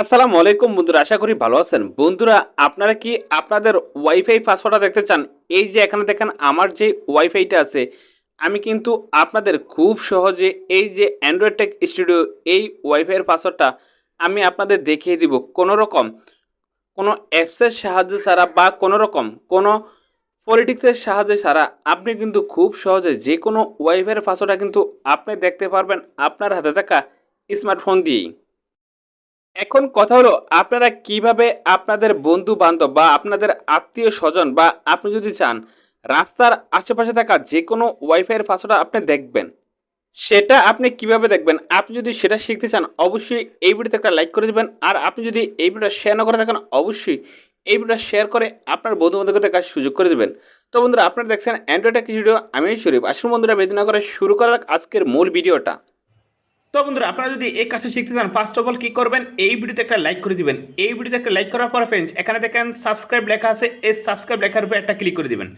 আসসালামু আলাইকুম বন্ধুরা, আশা করি ভালো আছেন। বন্ধুরা, আপনারা কি আপনাদের ওয়াইফাই পাসওয়ার্ডটা দেখতে চান? এই যে এখানে দেখেন, আমার যে ওয়াইফাইটা আছে, আমি কিন্তু আপনাদের খুব সহজে এই যে অ্যান্ড্রয়েড টেক স্টুডিও এই ওয়াইফাইয়ের পাসওয়ার্ডটা আমি আপনাদের দেখিয়ে দিব। কোনো রকম, কোনো অ্যাপসের সাহায্যে ছাড়া বা কোনো রকম, কোনো পলিটিক্সের সাহায্যে ছাড়া আপনি কিন্তু খুব সহজে যে কোনো ওয়াইফাইয়ের পাসওয়ার্ডটা কিন্তু আপনি দেখতে পারবেন আপনার হাতে থাকা স্মার্টফোন দিয়েই। এখন কথা হলো, আপনারা কীভাবে আপনাদের বন্ধু বান্ধব বা আপনাদের আত্মীয় স্বজন বা আপনি যদি চান, রাস্তার আশেপাশে থাকা যে কোনো ওয়াইফাইয়ের পাসওয়ার্ড আপনি দেখবেন। সেটা আপনি কীভাবে দেখবেন? আপনি যদি সেটা শিখতে চান, অবশ্যই এই ভিডিওতে একটা লাইক করে দেবেন। আর আপনি যদি এই ভিডিওটা শেয়ার না করে থাকেন, অবশ্যই এই ভিডিওটা শেয়ার করে আপনার বন্ধু বান্ধবদের কাছে সুযোগ করে দেবেন। তো বন্ধুরা, আপনারা দেখছেন অ্যান্ড্রয়েড একটি ভিডিও আমি শরীফ। আসুন বন্ধুরা বেদনা করে শুরু করা আজকের মূল ভিডিওটা তো বন্ধুরা, আপনারা যদি এই কাজটা শিখতে চান ফার্স্ট অফ অল কী করবেন? এই ভিডিওতে একটা লাইক করে দিবেন। এই ভিডিওতে একটা লাইক করার পর ফ্রেন্ডস এখানে দেখেন সাবস্ক্রাইব লেখা আছে। এই সাবস্ক্রাইব লেখার উপরে একটা ক্লিক করে দিবেন।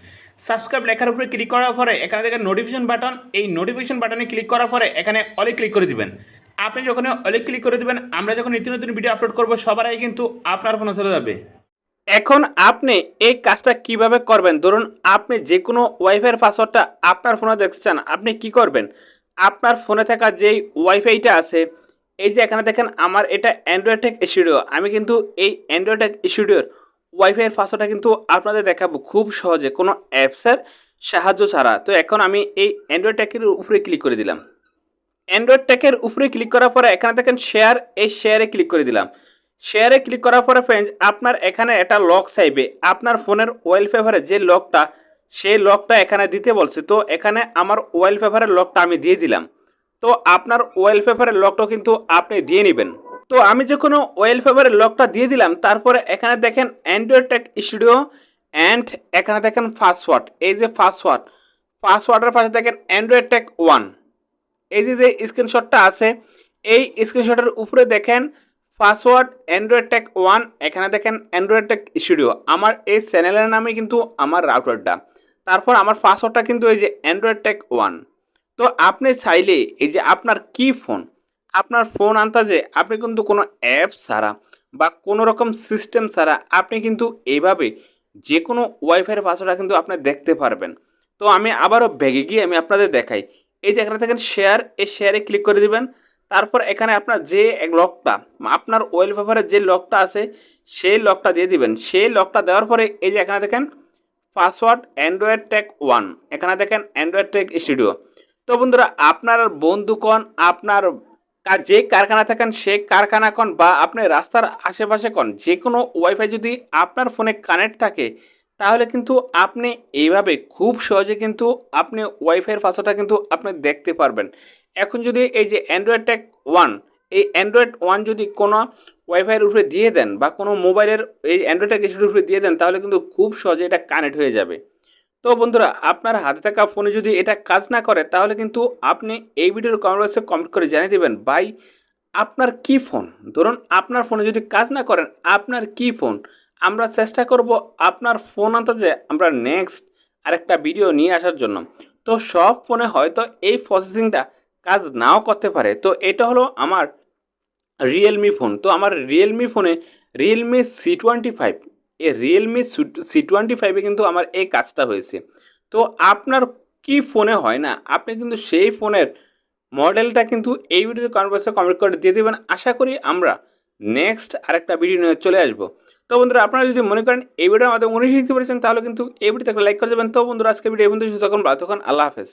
সাবস্ক্রাইব লেখার উপরে ক্লিক করার পরে এখানে দেখেন নোটিফিকেশন বাটন এই নোটিফিকেশন বাটনে ক্লিক করার পরে এখানে অলে ক্লিক করে দিবেন। আপনি যখন অলে ক্লিক করে দিবেন, আমরা যখন নিত্য নতুন ভিডিও আপলোড করব, সবার আগে কিন্তু আপনার ফোনে চলে যাবে। এখন আপনি এই কাজটা কীভাবে করবেন? ধরুন, আপনি যে কোনো ওয়াইফাইয়ের পাসওয়ার্ডটা আপনার ফোনে দেখতে চান, আপনি কি করবেন? আপনার ফোনে থাকা যেই ওয়াইফাইটা আছে, এই যে এখানে দেখেন আমার এটা অ্যান্ড্রয়েড টেক স্টুডিও আমি কিন্তু এই অ্যান্ড্রয়েড টেক স্টুডিওর ওয়াইফাইয়ের পাসওয়ার্ডটা কিন্তু আপনাদের দেখাবো খুব সহজে, কোনো অ্যাপসের সাহায্য ছাড়া। তো এখন আমি এই অ্যান্ড্রয়েড টেকের উপরে ক্লিক করে দিলাম। অ্যান্ড্রয়েড টেকের উপরে ক্লিক করার পরে এখানে দেখেন শেয়ার এই শেয়ারে ক্লিক করে দিলাম। শেয়ারে ক্লিক করার পরে ফ্রেন্ডস আপনার এখানে একটা লক চাইবে। আপনার ফোনের ওয়ালপেপারে যে লকটা সেই লকটা এখানে দিতে বলছে, তো এখানে আমার ওয়ালপেপারের লকটা আমি দিয়ে দিলাম। তো আপনার ওয়ালপেপারের লকটা কিন্তু আপনি দিয়ে নেবেন। তো আমি যে কোনো ওয়ালপেপারের লকটা দিয়ে দিলাম, তারপরে এখানে দেখেন অ্যান্ড্রয়েড টেক স্টুডিও অ্যান্ড এখানে দেখেন পাসওয়ার্ড এই যে পাসওয়ার্ড পাসওয়ার্ডের পাশে দেখেন অ্যান্ড্রয়েড টেক ওয়ান এই যে যে স্ক্রিনশটটা আছে, এই স্ক্রিনশটের উপরে দেখেন পাসওয়ার্ড অ্যান্ড্রয়েড টেক ওয়ান এখানে দেখেন অ্যান্ড্রয়েড টেক স্টুডিও আমার এই চ্যানেলের নামে কিন্তু আমার রাউটারটা তারপর আমার পাসওয়ার্ডটা কিন্তু এই যে অ্যান্ড্রয়েড টেক ওয়ান তো আপনি চাইলে এই যে আপনার কি ফোন আপনার ফোন আনতাজে আপনি কিন্তু কোনো অ্যাপ ছাড়া বা কোনো রকম সিস্টেম ছাড়া আপনি কিন্তু এইভাবে যে কোনো ওয়াইফাইয়ের পাসওয়ার্ডটা কিন্তু আপনি দেখতে পারবেন। তো আমি আবারও ব্যাগে গিয়ে আমি আপনাদের দেখাই। এই যে এখানে দেখেন শেয়ার এই শেয়ারে ক্লিক করে দিবেন। তারপর এখানে আপনার যে লকটা আপনার ওয়েল পেপারের যে লকটা আছে, সেই লকটা দিয়ে দিবেন। সেই লকটা দেওয়ার পরে এই যে এখানে দেখেন পাসওয়ার্ড অ্যান্ড্রয়েড টেক ওয়ান। এখানে দেখেন অ্যান্ড্রয়েড টেক স্টুডিও। তো বন্ধুরা, আপনার বন্ধু কন আপনার যে কারখানা থাকেন, সে কারখানা কন বা আপনি রাস্তার আশেপাশে কন যে কোনো ওয়াইফাই যদি আপনার ফোনে কানেক্ট থাকে, তাহলে কিন্তু আপনি এইভাবে খুব সহজে কিন্তু আপনি ওয়াইফাইয়ের পাসওয়ার্ডটা কিন্তু আপনি দেখতে পারবেন। এখন যদি এই যে অ্যান্ড্রয়েড টেক ওয়ান এই অ্যান্ড্রয়েড ওয়ান যদি কোনো ওয়াইফাইয়ের উপরে দিয়ে দেন বা কোনো মোবাইলের এই অ্যান্ড্রয়েড স্টুডিওর উপরে দিয়ে দেন, তাহলে কিন্তু খুব সহজে এটা কানেক্ট হয়ে যাবে। তো বন্ধুরা, আপনার হাতে থাকা ফোনে যদি এটা কাজ না করে, তাহলে কিন্তু আপনি এই ভিডিওর কমেন্ট বক্সে কমেন্ট করে জানিয়ে দেবেন, ভাই, আপনার কি ফোন ধরুন, আপনার ফোনে যদি কাজ না করেন, আপনার কি ফোন আমরা চেষ্টা করব আপনার ফোন আনতে আমরা নেক্সট আরেকটা ভিডিও নিয়ে আসার জন্য। তো সব ফোনে হয়তো এই প্রসেসিংটা কাজ নাও করতে পারে। তো এটা হলো আমার রিয়েলমি ফোন তো আমার রিয়েলমি ফোনে রিয়েলমি সি টোয়েন্টি ফাইভ এ রিয়েলমি সি টোয়েন্টি ফাইভে কিন্তু আমার এই কাজটা হয়েছে। তো আপনার কি ফোনে হয় না, আপনি কিন্তু সেই ফোনের মডেলটা কিন্তু এই ভিডিওর কনভার্সে কমেন্ট করে দিয়ে দেবেন। আশা করি আমরা নেক্সট আরেকটা ভিডিও নিয়ে চলে আসব। তো বন্ধুরা, আপনারা যদি মনে করেন এই ভিডিওর মাধ্যমে মনে শিখতে পেরেছেন, তাহলে কিন্তু এই ভিডিওতে লাইক করে দেবেন। তো বন্ধুরা আজকে ভিডিও বন্ধু তখন ভালো তখন আল্লাহ হাফেজ।